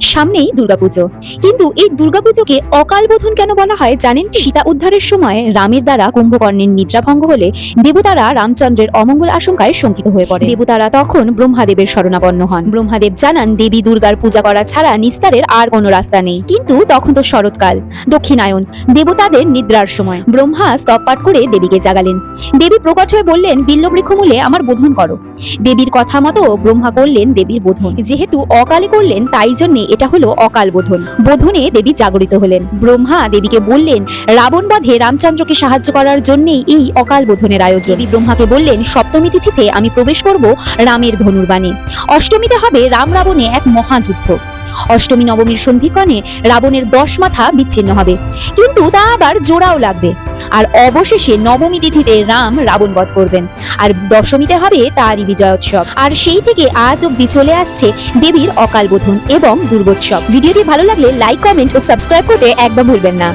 সামনেই দুর্গাপুজো। কিন্তু এই দুর্গাপুজোকে অকাল বোধন কেন বলা হয় জানেন কি? সীতা উদ্ধারের সময় রামের দ্বারা কুম্ভকর্ণের নিদ্রাভঙ্গ হলে দেবতারা রামচন্দ্রের অমঙ্গল আশঙ্কায় শঙ্কিত হয়ে পড়ে। দেবতারা তখন ব্রহ্মাদেবের শরণাপন্ন হন। ব্রহ্মাদেব জানান, দেবী দুর্গার পূজা করা ছাড়া নিস্তারের আর কোনো রাস্তা নেই। কিন্তু তখন তো শরৎকাল, দক্ষিণায়ন, দেবতাদের নিদ্রার সময়। ব্রহ্মা স্তব পাঠ করে দেবীকে জাগালেন। দেবী প্রকট হয়ে বললেন বিল্লবৃক্ষ মূলে আমার বোধন করো। দেবীর কথা মতো ব্রহ্মা করলেন দেবীর বোধন। যেহেতু অকালে করলেন, তাই জন্য এটা হলো অকাল বোধন। বোধনে দেবী জাগরিত হলেন। ব্রহ্মা দেবীকে বললেন, রাবণ বধে রামচন্দ্রকে সাহায্য করার জন্যই এই অকাল বোধনের আয়োজন। দেবী ব্রহ্মাকে বললেন, সপ্তমী তিথিতে আমি প্রবেশ করব রামের ধনুর্বাণে। অষ্টমীতে হবে রাম রাবণে এক মহাযুদ্ধ। অষ্টমী নবমীর সন্ধিক্ষণে রাবণের দশ মাথা বিচ্ছিন্ন হবে। কিন্তু তা আবার জোড়াও লাগবে। আর অবশেষে নবমী তিথিতে রাম রাবণ বধ করবেন। আর দশমীতে হবে তারই বিজয়োৎসব। আর সেই থেকে আজ অব্দি চলে আসছে দেবীর অকাল বোধন এবং দুর্গোৎসব। ভিডিওটি ভালো লাগলে লাইক কমেন্ট ও সাবস্ক্রাইব করতে একদম ভুলবেন না।